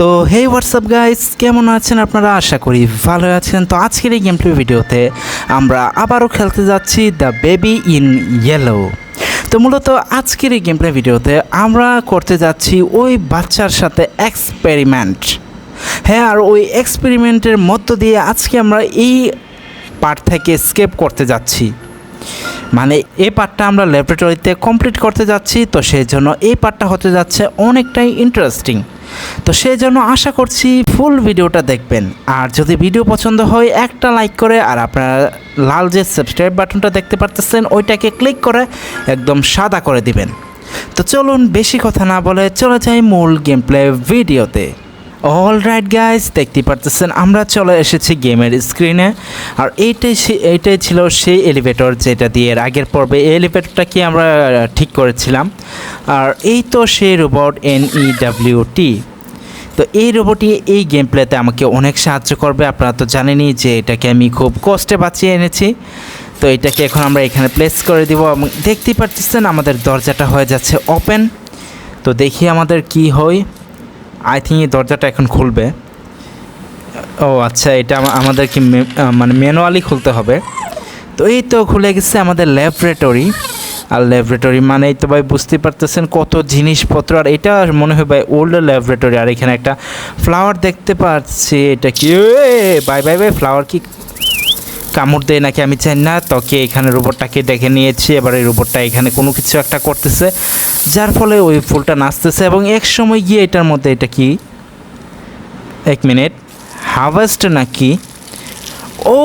তো হে WhatsApp guys কেমন আছেন আপনারা? আশা করি ভালো আছেন। তো আজকের এই গেমপ্লে ভিডিওতে আমরা আবারও খেলতে যাচ্ছি দ্য বেবি ইন ইয়েলো তো মূলত আজকের এই গেমপ্লে ভিডিওতে আমরা করতে যাচ্ছি ওই বাচ্চার সাথে এক্সপেরিমেন্ট হ্যাঁ আর ওই এক্সপেরিমেন্টের মধ্য দিয়ে আজকে আমরা এই পার্ট থেকে স্কেপ করতে যাচ্ছি। মানে এই পার্টটা আমরা ল্যাবরেটরিতে কমপ্লিট করতে যাচ্ছি, তো সেই জন্য এই পার্টটা হতে যাচ্ছে অনেকটাই ইন্টারেস্টিং তো সেই জন্য আশা করছি ফুল ভিডিওটা দেখবেন। আর যদি ভিডিও পছন্দ হয়, একটা লাইক করে, আর আপনারা লাল যে সাবস্ক্রাইব বাটনটা দেখতে পারতেছেন, ওইটাকে ক্লিক করে একদম সাদা করে দিবেন। তো চলুন, বেশি কথা না বলে চলে যাই মূল গেম প্লে ভিডিওতে। অল রাইট গাইজ দেখতে পারতেছেন, আমরা চলে এসেছি গেমের স্ক্রিনে আর এইটাই এইটাই ছিল সেই এলিভেটর যেটা দিয়ে এর আগের পর্বে। এলিভেটরটাকে আমরা ঠিক করেছিলাম। আর এই তো সেই রোবট এন টি তো এই রোবটটি এই গেম প্লেতে আমাকে অনেক সাহায্য করবে। আপনারা তো জানেনই যে এটাকে আমি খুব কষ্টে বাঁচিয়ে এনেছি। তো এটাকে এখন আমরা এখানে প্লেস করে দিব এবং দেখতেই পারতেছেন, আমাদের দরজাটা হয়ে যাচ্ছে ওপেন তো দেখি আমাদের কি হয়। আই থিঙ্ক এই দরজাটা এখন খুলবে। ও আচ্ছা এটা আমাদের কি মানে ম্যানুয়ালি খুলতে হবে। তো এই তো খুলে গেছে আমাদের ল্যাবরেটরি আর ল্যাবরেটরি মানে তো ভাই বুঝতে পারতেছেন কত জিনিসপত্র। আর এটা মনে হয় ভাই ওল্ড ল্যাবরেটরি আর এখানে একটা ফ্লাওয়ার দেখতে পাচ্ছি। এটা কি? বাই বাই বাই ফ্লাওয়ার কি কামড় দেয় নাকি আমি চাই না। তোকে এখানে রোবটটাকে দেখে নিয়েছি, এবার এই রোবটটা এখানে কোনো কিছু একটা করতেছে, যার ফলে ওই ফুলটা নাচতেছে এবং এক সময় গিয়ে এটার মধ্যে এটা কি? এক মিনিট। হার্ভেস্ট নাকি? ও,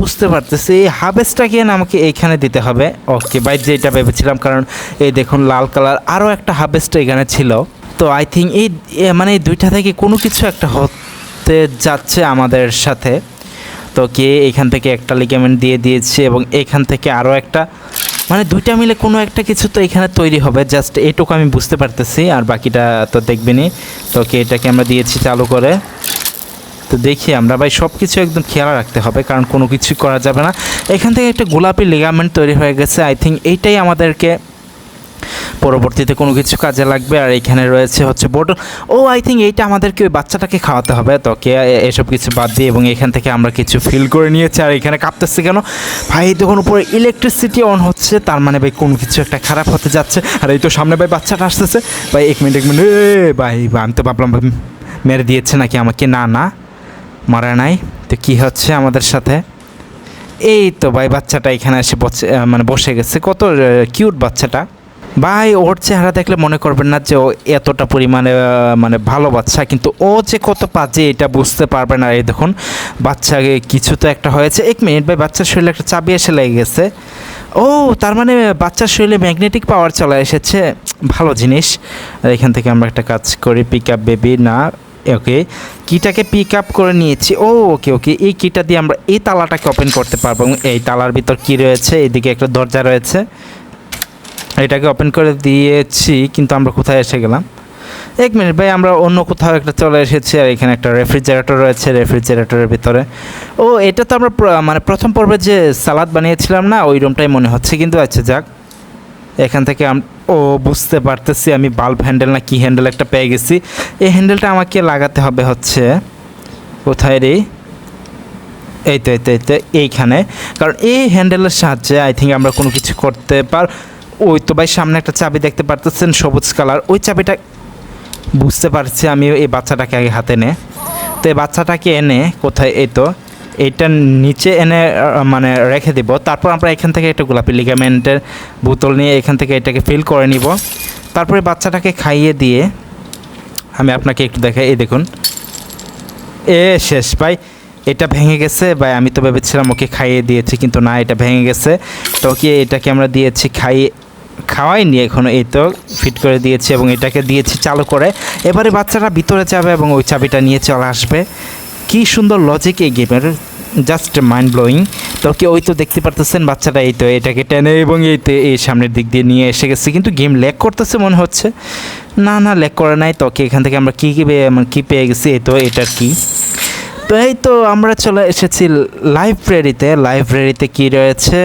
বুঝতে পারতেছি। এই হার্ভেস্টটাকে না আমাকে এইখানে দিতে হবে? ওকে, বাই, যেটা ভেবেছিলাম, কারণ এই দেখুন লাল কালার আরও একটা হার্ভেস্ট এখানে ছিল। তো আই থিঙ্ক এই মানে দুইটা থেকে কোনো কিছু একটা হতে যাচ্ছে আমাদের সাথে। তো কে এখান থেকে একটা লিগামেন্ট দিয়ে দিয়েছে এবং এখান থেকে আরও একটা। মানে দুইটা মিলে কোনো একটা কিছু তো এখানে তৈরি হবে জাস্ট এইটুকু আমি বুঝতে পারতেছি, আর বাকিটা তো দেখবেনই। তো কে এটাকে আমরা দিয়েছি চালু করে। তো দেখি আমরা ভাই সব কিছু একদম খেয়াল রাখতে হবে, কারণ কোনো কিছু করা যাবে না। এখান থেকে একটা গোলাপি লিগামেন্ট তৈরি হয়ে গেছে আই থিঙ্ক এইটাই আমাদেরকে পরবর্তীতে কোনো কিছু কাজে লাগবে আর এখানে রয়েছে হচ্ছে বোটল ও আই থিঙ্ক এইটা আমাদেরকে ওই বাচ্চাটাকে খাওয়াতে হবে তো। কে, এসব কিছু বাদ দিয়ে এবং এখান থেকে আমরা কিছু ফিল করে নিয়েছি। আর এখানে কাঁপতেছে কেন? ভাই তখন উপরে ইলেকট্রিসিটি অন হচ্ছে, তার মানে ভাই কোনো কিছু একটা খারাপ হতে যাচ্ছে। আর এই তো সামনে ভাই বাচ্চাটা আসতেছে। ভাই, এক মিনিট এক মিনিট ভাই, আমি তো ভাবলাম ভাই মেরে দিয়েছে নাকি আমাকে? না না, মারা নাই। তো কি হচ্ছে আমাদের সাথে? এই তো ভাই, বাচ্চাটা এখানে এসে মানে বসে গেছে। কত কিউট বাচ্চাটা। ভাই, ওর চেহারা দেখলে মনে করবেন না যে ও এতটা পরিমাণে মানে ভালো বাচ্চা, কিন্তু ও যে কত পাজে এটা বুঝতে পারবে না। এই দেখুন বাচ্চাকে কিছু তো একটা হয়েছে। এক মিনিট ভাই, বাচ্চার শরীরে একটা চাবি এসে লেগে গেছে। ও, তার মানে বাচ্চার শরীরে ম্যাগনেটিক পাওয়ার চলে এসেছে। ভালো জিনিস। এখান থেকে আমরা একটা কাজ করি পিক আপ বেবি না ওকে কিটাকে পিক আপ করে নিয়েছি। ও ওকে ওকে এই কিটা দিয়ে আমরা এই তালাটাকে ওপেন করতে পারব। এই তালার ভিতর কি রয়েছে? এদিকে একটা দরজা রয়েছে। এটাকে ওপেন করে দিয়েছি, কিন্তু আমরা কোথায় এসে গেলাম? এক মিনিট ভাই, আমরা অন্য কোথাও একটা চলে এসেছি আর এখানে একটা রেফ্রিজারেটর রয়েছে রেফ্রিজারেটরের ভিতরে। ও, এটা তো আমরা মানে প্রথম পর্বে যে সালাদ বানিয়েছিলাম না, ওই রুমটাই মনে হচ্ছে, কিন্তু আচ্ছা যাক। এখান থেকে ও, বুঝতে পারতেছি আমি বাল্ব হ্যান্ডেল না কি হ্যান্ডেল একটা পেয়ে গেছি। এই হ্যান্ডেলটা আমাকে লাগাতে হবে হচ্ছে, কোথায় রে? এই তো এই তো এই তো, এইখানে। কারণ এই হ্যান্ডেলের সাহায্যে আই থিঙ্ক আমরা কোনো কিছু করতে পার ওই তো ভাই, সামনে একটা চাবি দেখতে পারতেছেন, সবুজ কালার। ওই চাবিটা বুঝতে পারছি আমি এই বাচ্চাটাকে আগে হাতে নে। তো এই বাচ্চাটাকে এনে কোথায় এই তো, এইটা নিচে এনে মানে রেখে দিব। তারপর আমরা এখান থেকে একটা গোলাপি লিগামেন্টের বোতল নিয়ে এখান থেকে এটাকে ফিল করে নিব। তারপরে বাচ্চাটাকে খাইয়ে দিয়ে আমি আপনাকে একটু দেখাই, এই দেখুন। এ, শেষ ভাই, এটা ভেঙে গেছে ভাই, আমি তো ভেবেছিলাম ওকে খাইয়ে দিয়েছি, কিন্তু না, এটা ভেঙে গেছে। তো ওকে এটাকে আমরা দিয়েছি খাইয়ে খাওয়াইনি, এখনও এই তো ফিট করে দিয়েছি এবং এটাকে দিয়েছি চালু করে। এবারে বাচ্চারা ভিতরে যাবে এবং ওই চাবিটা নিয়ে চলে আসবে। কি সুন্দর লজিক এই গেমের জাস্ট মাইন্ড ব্লোয়িং তো কি ওই তো দেখতে পারতেছেন বাচ্চারা, এই তো এটাকে টেনে এবং এই তো এই সামনের দিক দিয়ে নিয়ে এসে গেছে। কিন্তু গেম ল্যাক করতেছে মনে হচ্ছে। না না ল্যাক করে নাই তোকে এখান থেকে আমরা কী কী কী পেয়ে গেছি, এই তো এটার কি? তো এই তো আমরা চলে এসেছি লাইব্রেরিতে লাইব্রেরিতে কি রয়েছে?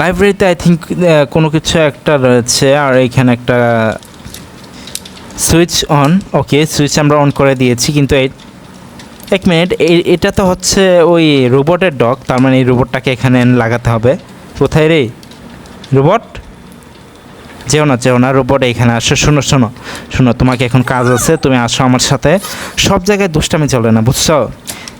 লাইব্রেরিতে আই থিঙ্ক কোনো কিছু একটা রয়েছে, আর এইখানে একটা সুইচ অন ওকে সুইচ আমরা অন করে দিয়েছি, কিন্তু এই, এক মিনিট এটা তো হচ্ছে ওই রোবটের ডগ তার মানে এই রোবটটাকে এখানে লাগাতে হবে। কোথায় রে? রোবট যেও না যেও না রোবট এখানে আসো, শোনো শোনো। শোনো, তোমাকে এখন কাজ আছে, তুমি আসো আমার সাথে। সব জায়গায় দুষ্টামি চলে না, বুঝছ?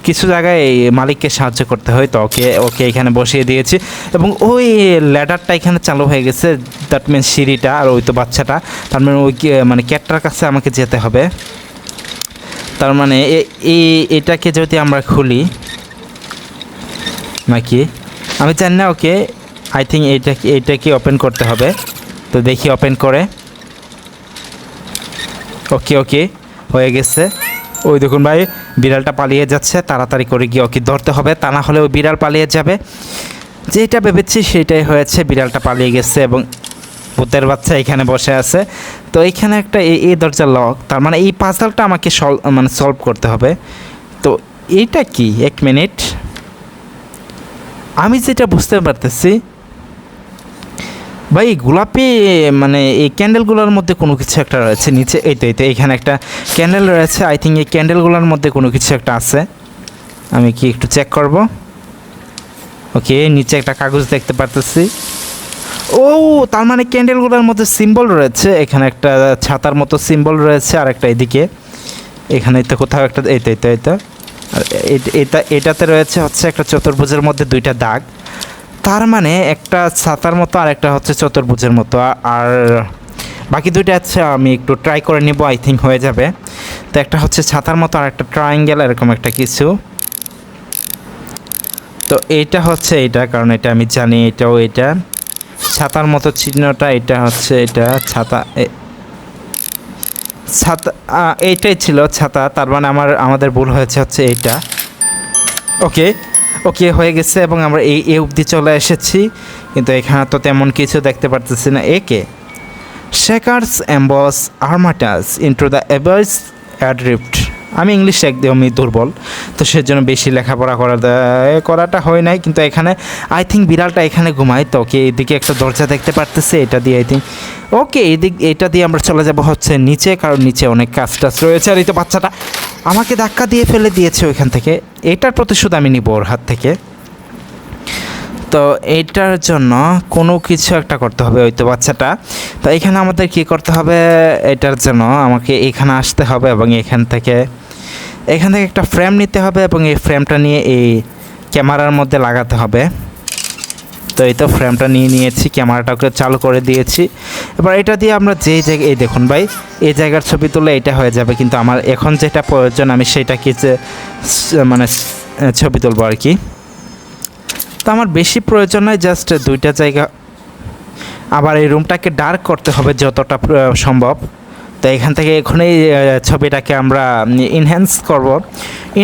কিছু জায়গায় মালিককে সাহায্য করতে হয়, তো ওকে ওকে এখানে বসিয়ে দিয়েছি। এবং ওই ল্যাডারটা এখানে চালু হয়ে গেছে দ্যাট মিন সিঁড়িটা আর ওই তো বাচ্চাটা। তার মানে ওই মানে ক্যাটটার কাছে আমাকে যেতে হবে। তার মানে এই এটাকে যদি আমরা খুলি, নাকি? আমি জানি না, ওকে আই থিঙ্ক এইটা এইটাকে ওপেন করতে হবে। তো দেখি ওপেন করে। ওকে ওকে, হয়ে গেছে। ওই দেখুন ভাই, বিড়ালটা পালিয়ে যাচ্ছে, তাড়াতাড়ি করে গিয়ে ওকে ধরতে হবে। তা না হলে ওই বিড়াল পালিয়ে যাবে। যেটা ভেবেছি সেটাই হয়েছে, বিড়ালটা পালিয়ে গেছে এবং ভূতের বাচ্চা এখানে বসে আছে। তো এখানে একটা এই এই দরজা লক তার মানে এই পাজলটা আমাকে সলভ মানে সলভ করতে হবে। তো এইটা কি? এক মিনিট। আমি যেটা বুঝতে পারতেছি ভাই, গোলাপি মানে এই ক্যান্ডেলগুলোর মধ্যে কোনো কিছু একটা রয়েছে? নিচে, এই তো এই তো, এখানে একটা ক্যান্ডেল রয়েছে। আই থিঙ্ক এই ক্যান্ডেলগুলোর মধ্যে কোনো কিছু একটা আছে। আমি কি একটু চেক করব? ওকে নিচে একটা কাগজ দেখতে পারতেছি। ও, তার মানে ক্যান্ডেলগুলোর মধ্যে সিম্বল রয়েছে। এখানে একটা ছাতার মতো সিম্বল রয়েছে আর একটা এদিকে। এখানে তো কোথাও একটা, এই তো এই তো এই তো। এটাতে রয়েছে হচ্ছে একটা চতুর্ভুজের মধ্যে দুইটা দাগ। তার মানে একটা ছাতার মতো আর একটা হচ্ছে চতুর্ভুজের মতো। আর বাকি দুইটা আছে আমি একটু ট্রাই করে নেব আই থিঙ্ক হয়ে যাবে। তো একটা হচ্ছে ছাতার মতো আর একটা ট্রায়াঙ্গেল এরকম একটা কিছু। তো এইটা হচ্ছে এটা কারণ এটা আমি জানি এটাও এটা ছাতার মতো চিহ্নটা, এটা হচ্ছে এটা, ছাতা ছাতা এইটাই ছিল ছাতা। তার মানে আমার, আমাদের ভুল হয়েছে হচ্ছে এইটা। ওকে ওকে হয়ে গেছে এবং আমরা এই এ অবধি চলে এসেছি। কিন্তু এখানে তো তেমন কিছু দেখতে পারতেছি না। একে shakers ambs armatus into the evers adrift আমি ইংলিশ একদমই দুর্বল, তো সেজন্য বেশি লেখাপড়া করা করাটা হয় নাই। কিন্তু এখানে আই থিঙ্ক বিড়ালটা এখানে ঘুমায় তো। ওকে এদিকে একটা দরজা দেখতে পারতেছে, এটা দিয়ে আই থিঙ্ক ওকে এদিক, এটা দিয়ে আমরা চলে যাব হচ্ছে নিচে, কারণ নিচে অনেক কাজ টাজ রয়েছে। আর এই তো বাচ্চাটা আমাকে ধাক্কা দিয়ে ফেলে দিয়েছে ওইখান থেকে। এটার প্রতিশোধ আমি নিব ওর হাত থেকে। তো এইটার জন্য কোনো কিছু একটা করতে হবে ওই তো বাচ্চাটা। তো এখানে আমাদের কি করতে হবে? এটার জন্য আমাকে এখানে আসতে হবে এবং এখান থেকে এখান থেকে একটা ফ্রেম নিতে হবে এবং এই ফ্রেমটা নিয়ে এই ক্যামেরার মধ্যে লাগাতে হবে। তো এই তো ফ্রেমটা নিয়ে নিয়েছি ক্যামেরাটাকে চালু করে দিয়েছি। এবার এটা দিয়ে আমরা যেই জায়গায় এই দেখুন ভাই, এই জায়গার ছবি তুলে এটা হয়ে যাবে, কিন্তু আমার এখন যেটা প্রয়োজন, আমি সেটা যে মানে ছবি তুলবো আর কি। তো আমার বেশি প্রয়োজন নয় জাস্ট দুইটা জায়গা। আবার এই রুমটাকে ডার্ক করতে হবে যতটা সম্ভব। তো এখান থেকে এখনই ছবিটাকে আমরা ইনহ্যান্স করব।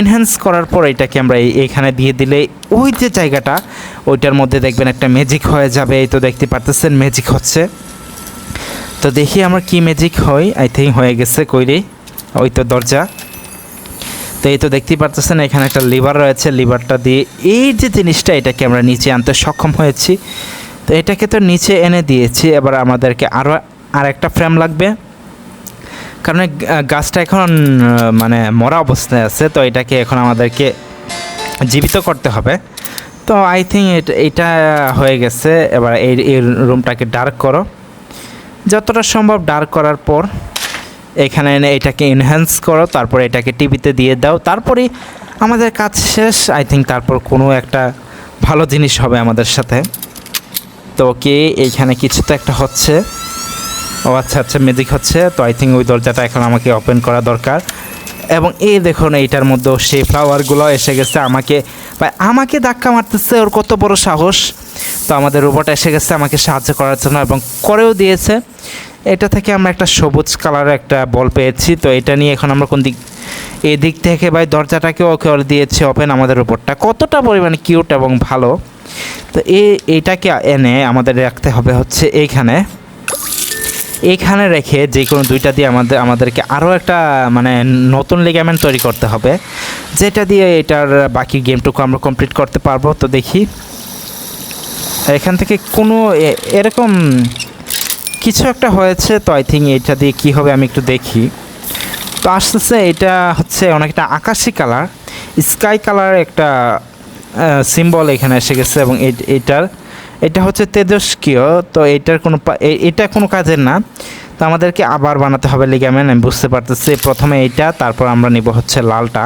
ইনহ্যান্স করার পর এটাকে আমরা এইখানে দিয়ে দিলে ওই যে জায়গাটা, ওইটার মধ্যে দেখবেন একটা ম্যাজিক হয়ে যাবে। এই তো দেখতে পারতেছেন ম্যাজিক হচ্ছে। তো দেখি আমার কি ম্যাজিক হয়। আই থিঙ্ক হয়ে গেছে কইরে ওই তো দরজা। তো এই তো দেখতেই পারতেছেন, এখানে একটা লিভার রয়েছে। লিভারটা দিয়ে এই যে জিনিসটা, এটাকে আমরা নিচে আনতে সক্ষম হয়েছি। তো এটাকে তো নিচে এনে দিয়েছি। এবার আমাদেরকে আরও আর একটা ফ্রেম লাগবে। কারণ গাছটা এখন মানে মরা অবস্থায় আছে, তো এটাকে এখন আমাদেরকে জীবিত করতে হবে। তো আই থিঙ্ক এটা হয়ে গেছে। এবার এই এই রুমটাকে ডার্ক করো। যতটা সম্ভব ডার্ক করার পর, এখানে এনে এটাকে এনহ্যান্স করো, তারপর এটাকে টিভিতে দিয়ে দাও। তারপরে আমাদের কাজ শেষ। আই থিঙ্ক তারপর কোনো একটা ভালো জিনিস হবে আমাদের সাথে। তো কি এইখানে কিছু তো একটা হচ্ছে। ও আচ্ছা আচ্ছা ম্যাজিক হচ্ছে, তো আই থিঙ্ক ওই দরজাটা এখন আমাকে ওপেন করা দরকার। এবং এই দেখুন, এইটার মধ্যেও সেই ফ্লাওয়ারগুলো এসে গেছে আমাকে। ভাই, আমাকে ধাক্কা মারতেছে, ওর কত বড় সাহস। তো আমাদের রোবট এসে গেছে আমাকে সাহায্য করার জন্য এবং করেও দিয়েছে। এটা থেকে আমরা একটা সবুজ কালারের একটা বল পেয়েছি। তো এটা নিয়ে এখন আমরা কোন দিক এই দিক থেকে ভাই, দরজাটাকেও ওকে ওর দিয়েছে ওপেন আমাদের উপরটা কতটা পরিমাণে কিউট এবং ভালো। তো এই এইটাকে এনে আমাদের রাখতে হবে হচ্ছে এইখানে। এইখানে রেখে যে কোনো দুইটা দিয়ে আমাদের আমাদেরকে আরও একটা মানে নতুন লিগামেন্ট তৈরি করতে হবে। যেটা দিয়ে এটার বাকি গেমটুকু আমরা কমপ্লিট করতে পারব। তো দেখি। এখান থেকে কোনো এরকম কিছু একটা হয়েছে, তো আই থিঙ্ক এটা দিয়ে কী হবে আমি একটু দেখি। তো আসতেছে এটা হচ্ছে অনেকটা আকাশি কালার স্কাই কালার একটা সিম্বল এখানে এসে গেছে এবং এটার এটা হচ্ছে তেজস্ক্রিয়, তো এটার কোনো এটা কোনো কাজের না। তো আমাদেরকে আবার বানাতে হবে লিগামেন্ট আমি বুঝতে পারতেছি। প্রথমে এইটা, তারপর আমরা নিব হচ্ছে লালটা।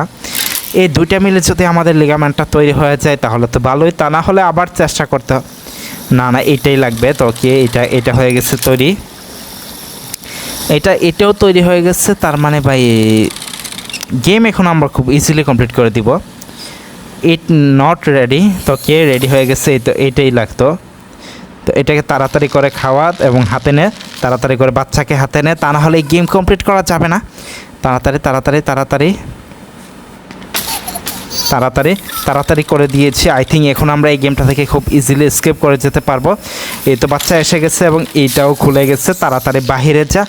এই দুইটা মিলে যদি আমাদের লিগামেন্টটা তৈরি হয়ে যায়, তাহলে তো ভালোই। তা না হলে আবার চেষ্টা করতে না না, এটাই লাগবে। তো কি এটা এটা হয়ে গেছে তৈরি। এটা, এটাও তৈরি হয়ে গেছে। তার মানে ভাই গেম এখন আমরা খুব ইজিলি কমপ্লিট করে দিব। ইট নট রেডি তো কে রেডি হয়ে গেছে। এই তো, এটাই লাগতো। তো এটাকে তাড়াতাড়ি করে খাওয়া এবং হাতে নে, তাড়াতাড়ি করে বাচ্চাকে হাতে নে। তা না হলে গেম কমপ্লিট করা যাবে না। তাড়াতাড়ি তাড়াতাড়ি তাড়াতাড়ি তাড়াতাড়ি তাড়াতাড়ি করে দিয়েছি। আই থিঙ্ক এখন আমরা এই গেমটা থেকে খুব ইজিলি স্কেপ করে যেতে পারব। এই তো বাচ্চা এসে গেছে এবং এইটাও খুলে গেছে। তাড়াতাড়ি বাহিরে যা।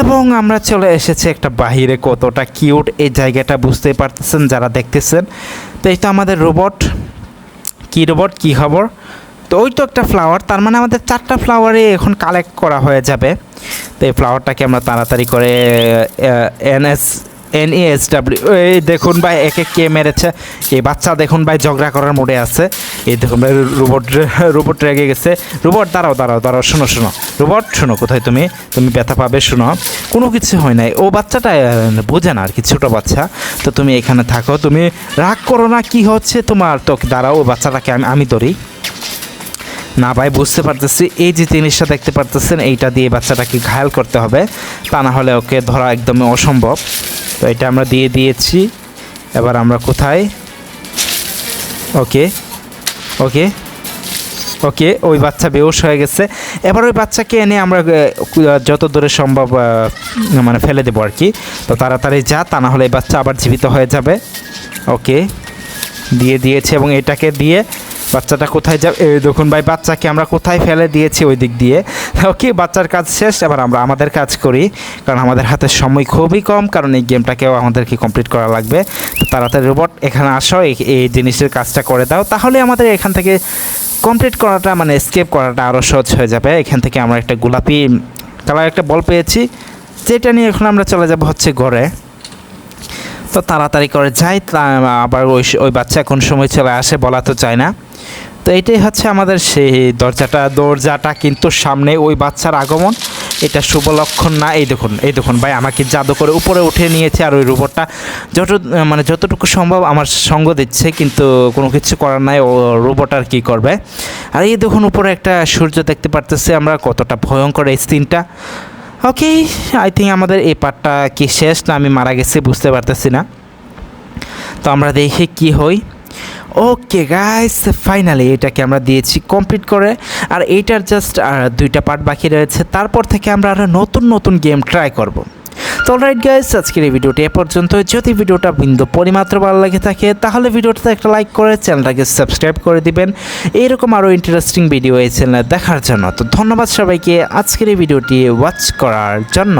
এবং আমরা চলে এসেছি একটা বাহিরে। কতটা কিউট এই জায়গাটা বুঝতেই পারতেছেন, যারা দেখতেছেন। তো এটা আমাদের রোবট কী রোবট কী খবর? তো ওই তো একটা ফ্লাওয়ার তার মানে আমাদের চারটা ফ্লাওয়ারে এখন কালেক্ট করা হয়ে যাবে। তো এই ফ্লাওয়ারটাকে আমরা তাড়াতাড়ি করে এনএস এন এস ডাব্লিউ এই দেখুন ভাই, একে কে মেরেছে? এই বাচ্চা দেখুন ভাই, ঝগড়া করার মোড়ে আছে। এই দেখুন ভাই রোবট রোবট রেগে গেছে। রোবট দাঁড়াও দাঁড়াও দাঁড়াও, শোনো শোনো। রোবট শোনো, কোথায় তুমি? তুমি ব্যথা পাবে, শোনো। কোনো কিছু হয় নাই। ও বাচ্চাটা বোঝে না আর কি, ছোটো বাচ্চা। তো তুমি এখানে থাকো। তুমি রাগ করো না, কি হচ্ছে তোমার? তো দাঁড়াও, ও বাচ্চাটাকে আমি আমি ধরি। না ভাই, বুঝতে পারতেছি। এই যে জিনিসটা দেখতে পারতেছেন, এইটা দিয়ে বাচ্চাটাকে ঘায়াল করতে হবে। তা না হলে ওকে ধরা একদমই অসম্ভব। তো এটা আমরা দিয়ে দিয়েছি। এবার আমরা কোথায়? ওকে ওকে ওকে, ওই বাচ্চা বেউস হয়ে গেছে। এবার ওই বাচ্চাকে এনে আমরা যত দূরে সম্ভব মানে ফেলে দেবো আর কি। তো তাড়াতাড়ি যা, তা না হলে এই বাচ্চা আবার জীবিত হয়ে যাবে। ওকে, দিয়ে দিয়েছে এবং এটাকে দিয়ে বাচ্চাটা কোথায় যাবে? এই দেখুন ভাই, বাচ্চাকে আমরা কোথায় ফেলে দিয়েছি ওই দিক দিয়ে? ওকে, বাচ্চার কাজ শেষ। এবার আমরা আমাদের কাজ করি, কারণ আমাদের হাতে সময় খুবই কম, কারণ এই গেমটাকেও আমাদেরকে কমপ্লিট করা লাগবে। তো তাড়াতাড়ি রোবট এখানে আসো, এই জিনিসের কাজটা করে দাও। তাহলে আমাদের এখান থেকে কমপ্লিট করাটা মানে স্কেপ করাটা আরও সহজ হয়ে যাবে। এখান থেকে আমরা একটা গোলাপি কালার একটা বল পেয়েছি। যেটা নিয়ে এখন আমরা চলে যাব হচ্ছে ঘরে। তো তাড়াতাড়ি করে যাই আবার ওই ওই বাচ্চা কোন সময় চলে আসে বলা তো চায় না। তো এটাই হচ্ছে আমাদের সেই দরজাটা দরজাটা কিন্তু সামনে ওই বাচ্চার আগমন। এটা শুভ লক্ষণ না, এই দেখুন এই দেখুন ভাই, আমাকে জাদু করে উপরে উঠে নিয়েছে আর ওই রোবটটা যত মানে যতটুকু সম্ভব আমার সঙ্গ দিচ্ছে, কিন্তু কোনো কিছু করার নাই, ও রোবট আর কী করবে। আর এই দেখুন উপরে একটা সূর্য দেখতে পারতেছি আমরা, কতটা ভয়ঙ্কর এই সিনটা। ওকে আই থিঙ্ক আমাদের এই পার্টটা কি শেষ না, আমি মারা গেছি, বুঝতে পারতেছি না। তো আমরা দেখি কি হই ওকে গাইস ফাইনালি এটাকে আমরা দিয়েছি কমপ্লিট করে। আর এইটার জাস্ট দুইটা পার্ট বাকি রয়েছে। তারপর থেকে আমরা আরও নতুন নতুন গেম ট্রাই করব। তো রাইট গাইস আজকের এই ভিডিওটি এ পর্যন্ত যদি ভিডিওটা বিন্দু পরিমাত্র ভালো লাগে থাকে, তাহলে ভিডিওটাতে একটা লাইক করে চ্যানেলটাকে সাবস্ক্রাইব করে দিবেন। এইরকম আরও ইন্টারেস্টিং ভিডিও এই চ্যানেলে দেখার জন্য। তো ধন্যবাদ সবাইকে। আজকের এই ভিডিওটি ওয়াচ করার জন্য।